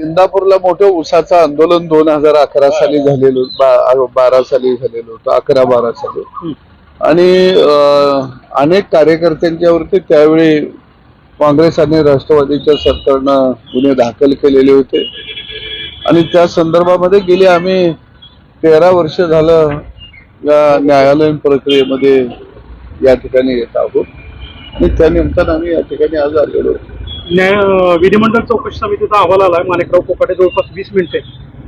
इंदापूरला मोठं उसाचं आंदोलन दोन हजार अकरा साली झालेलं बा- बारा साली झालेलं होतं अकरा बारा साली. आणि अनेक कार्यकर्त्यांच्यावरती त्यावेळी काँग्रेस आणि राष्ट्रवादीच्या सरकारनं गुन्हे दाखल केलेले होते. आणि त्या संदर्भामध्ये गेली आम्ही तेरा वर्ष झालं या न्यायालयीन प्रक्रियेमध्ये या ठिकाणी येत आहोत. आणि त्या निमित्तानं आम्ही या ठिकाणी आज आलेलो. आहोत. न्याय विधिमंडळ चौकशी समितीचा अहवाल आलाय. माणिकराव कोकाटे जवळपास वीस मिनिटे.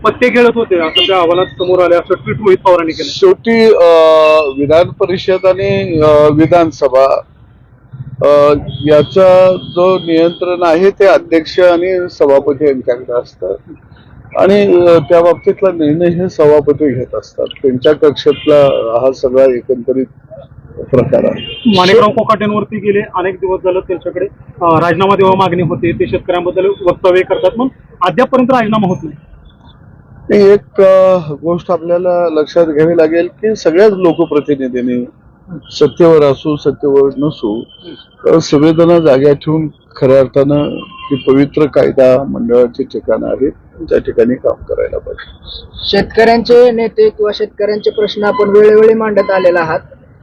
पत्ते खेळत होते. असं त्या अहवालात समोर आले असं ट्विट मोहित पवारांनी केलं शेवटी विधान परिषद आणि विधानसभा याचा जो नियंत्रण आहे ते अध्यक्ष आणि सभापती यांच्याकडे असतं. आणि त्या बाबतीतला निर्णय हे सभापती घेत असतात. त्यांच्या कक्षातला हा सगळा एकंदरीत प्रकार आहे. माणिकराव कोकाटेंवरती गेले. अनेक दिवस झालं त्यांच्याकडे राजीनामा देवा मागणी होते. ते शेतकऱ्यांबद्दल वक्तव्य करतात. मग अद्यापपर्यंत राजीनामा होत नाही. एक गोष्ट आपल्याला लक्षात घ्यावी लागेल की सगळ्याच लोकप्रतिनिधींनी सत्तेवर असू सत्तेवर नसू अ, संवेदना जाग्या ठेवून खऱ्या अर्थानं ही पवित्र कायदा मंडळाची ठिकाणं आहेत. त्या ठिकाणी काम करायला पाहिजे. शेतकऱ्यांचे नेते किंवा शेतकऱ्यांचे प्रश्न आपण वेळोवेळी मांडत आलेला आहात.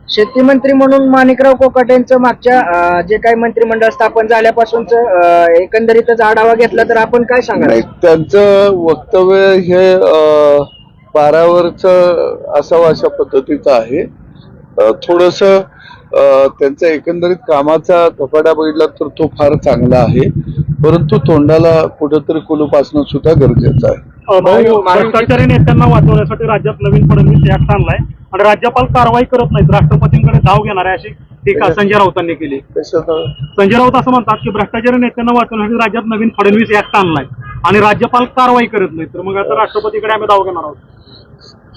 शेती मंत्री म्हणून माणिकराव कोकाटेंचं मागच्या अं, जे काही मंत्रिमंडळ स्थापन झाल्यापासूनच एकंदरीतच आढावा घेतला तर आपण काय सांगाल नाही त्यांचं वक्तव्य हे अ, पारावरच असावं अशा पद्धतीचं आहे. थोडस त्यांचा एकंदरीत कामाचा कपाडा बघितला तर तो फार चांगला आहे. परंतु तोंडाला कुठंतरी कुलूप असणं सुद्धा गरजेचं आहे. भ्रष्टाचारी नेत्यांना वाचवण्यासाठी राज्यात नवीन फडणवीस ऍक्ट आणलाय. आणि राज्यपाल कारवाई करत नाहीत. राष्ट्रपतींकडे धाव घेणार आहे अशी टीका संजय राऊतांनी केली. संजय राऊत असं म्हणतात की भ्रष्टाचारी नेत्यांना वाचवण्यासाठी राज्यात नवीन फडणवीस ऍक्ट आणलाय आणि राज्यपाल कारवाई करत नाही तर मग आता राष्ट्रपतीकडे आम्ही धाव घेणार आहोत.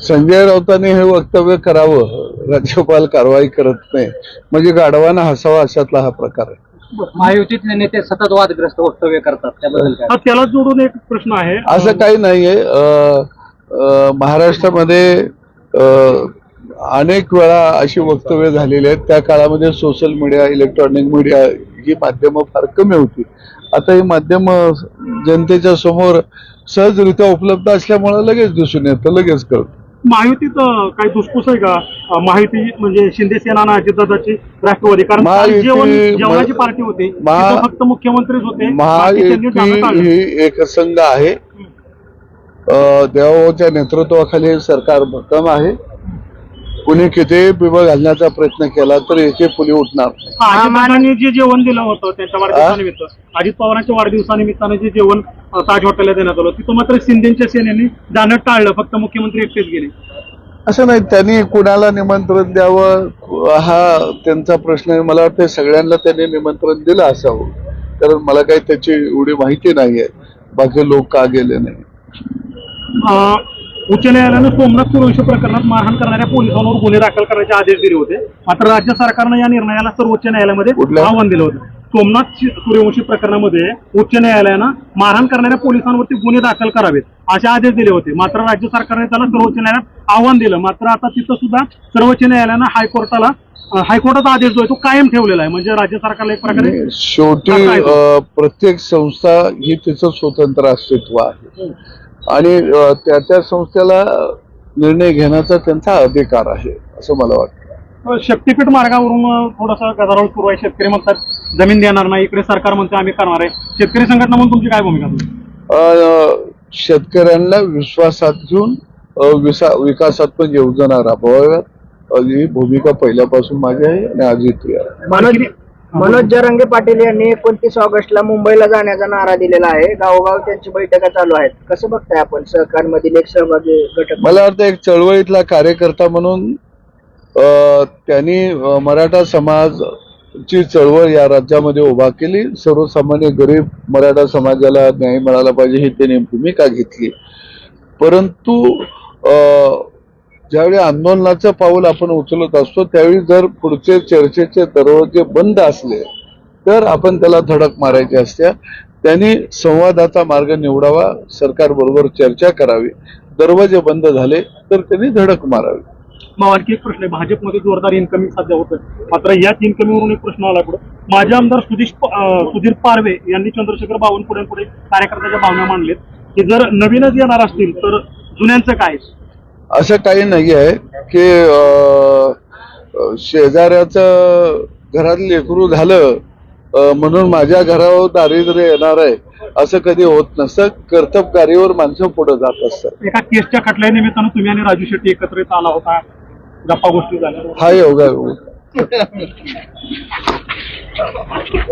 संजय राऊतांनी हे वक्तव्य करावं. राज्यपाल कारवाई करत नाही म्हणजे गाढवानं हसावा अशातला हा प्रकार आहे. महायुतीतले नेते सतत वादग्रस्त वक्तव्य करतात. त्याबद्दल काय? तर त्याला जोडून एक प्रश्न आहे. असं काही नाहीये. महाराष्ट्रामध्ये अं, अनेक वेळा अशी वक्तव्य झालेली आहेत. त्या काळामध्ये सोशल मीडिया इलेक्ट्रॉनिक मीडिया ही माध्यमं फार कमी होती. आता ही माध्यमं जनतेच्या समोर सहजरित्या उपलब्ध असल्यामुळे लगेच दिसून येतं लगेच कळतं. महायुतीत अं, काही दुसपूस आहे का? अं, महायुती म्हणजे शिंदे सेना अजितदादाची राष्ट्रवादी. कारण जेवणाची पार्टी होती. फक्त मुख्यमंत्रीच होते. महायुती टाळलं. ही एकसंघ आहे. अं, देवाभाऊच्या नेतृत्वाखाली सरकार भक्कम आहे. कुणी किती बिबा घालण्याचा प्रयत्न केला तर एके फुली उठणार नाही. जे जेवण दिलं होतं त्यांच्या वाढदिवसानिमित्त अजित पवारांच्या वाढदिवसानिमित्तानं जे जेवण ताज हॉटेलला देण्यात आलं तिथं मात्र शिंदेच्या सेनेने जाणं टाळलं फक्त मुख्यमंत्री एकटेच गेले. असं नाही त्यांनी कुणाला निमंत्रण द्यावं हा त्यांचा प्रश्न आहे. मला वाटतं सगळ्यांना त्यांनी निमंत्रण दिलं असावं. कारण मला काही त्याची एवढी माहिती नाहीये. बाकी लोक का गेले नाही? उच्च न्यायालयानं सोमनाथ सूर्यवंशी प्रकरणात मारहाण करणाऱ्या पोलिसांवर गुन्हे दाखल करण्याचे आदेश दिले होते. मात्र राज्य सरकारनं या निर्णयाला सर्वोच्च न्यायालयामध्ये? आव्हान दिलं होतं. सोमनाथ सूर्यवंशी प्रकरणामध्ये उच्च न्यायालयानं मारहाण करणाऱ्या पोलिसांवरती गुन्हे दाखल करावेत असे आदेश दिले होते. मात्र राज्य सरकारने त्याला सर्वोच्च न्यायालयात आव्हान दिलं. मात्र आता तिथं सुद्धा सर्वोच्च न्यायालयानं हायकोर्टाला हायकोर्टाचा आदेश जो आहे तो कायम ठेवलेला आहे. म्हणजे राज्य सरकारला एक प्रकारे शेवटी प्रत्येक संस्था ही तिचं स्वतंत्र अस्तित्व आहे. आणि त्या त्या संस्थेला निर्णय घेण्याचा त्यांचा अधिकार आहे असं मला वाटतं. शक्तीपीठ मार्गावरून थोडासा गदारोळ सुरू आहे. शेतकरी म्हणतात जमीन देणार नाही इकडे सरकार म्हणते आम्ही करणार आहे. शेतकरी संघटना म्हणून तुमची काय भूमिका शेतकऱ्यांना विश्वासात घेऊन विकासात्मक योजना राबवाव्यात. ही भूमिका पहिल्यापासून माझी आहे आणि आजही ती आहे. मनोज जरंगे पाटील यांनी एकोणतीस ऑगस्टला मुंबईला जाण्याचा नारा दिलेला आहे. गावोगाव त्यांची बैठका चालू आहेत. कसं बघताय आपण? सहकारमधील एक सहभागी घटक मला वाटतं एक चळवळीतला कार्यकर्ता म्हणून त्यांनी मराठा समाज ची चळवळ या राज्यामध्ये उभा केली. सर्वसामान्य गरीब मराठा समाजाला न्याय मिळाला पाहिजे ही त्यांनी भूमिका घेतली. परंतु ज्यावेळी आंदोलनाचं पाऊल आपण उचलत असतो त्यावेळी जर पुढचे चर्चेचे दरवाजे बंद असले तर आपण त्याला धडक मारायची असते. त्यांनी संवादाचा मार्ग निवडावा सरकार बरोबर चर्चा करावी. दरवाजे बंद झाले तर त्यांनी धडक मारावी. मग आणखी एक प्रश्न आहे. भाजपमध्ये जोरदार इन्कमिंग सध्या होतं मात्र याच इन्कमिंगवरून एक प्रश्न आला पुढे. माजी आमदार सुधीश सुधीर पारवे यांनी चंद्रशेखर बावनकुळ्यांपुढे कार्यकर्त्याच्या भावना मांडलेत की जर नवीनच येणार असतील तर जुन्यांचं काय? असं काही नाही आहे की शेजाऱ्याचं घरात लेकरू झालं म्हणून माझ्या घरावर दारिद्र्य येणार आहे असं कधी होत नसतं. कर्तबगारीवर माणसं पुढे जात असतात. एका केसच्या खटल्या निमित्तानं तुम्ही आणि राजू शेट्टी एकत्रित आला होता. गप्पा गोष्टी झाल्या. हा योगा.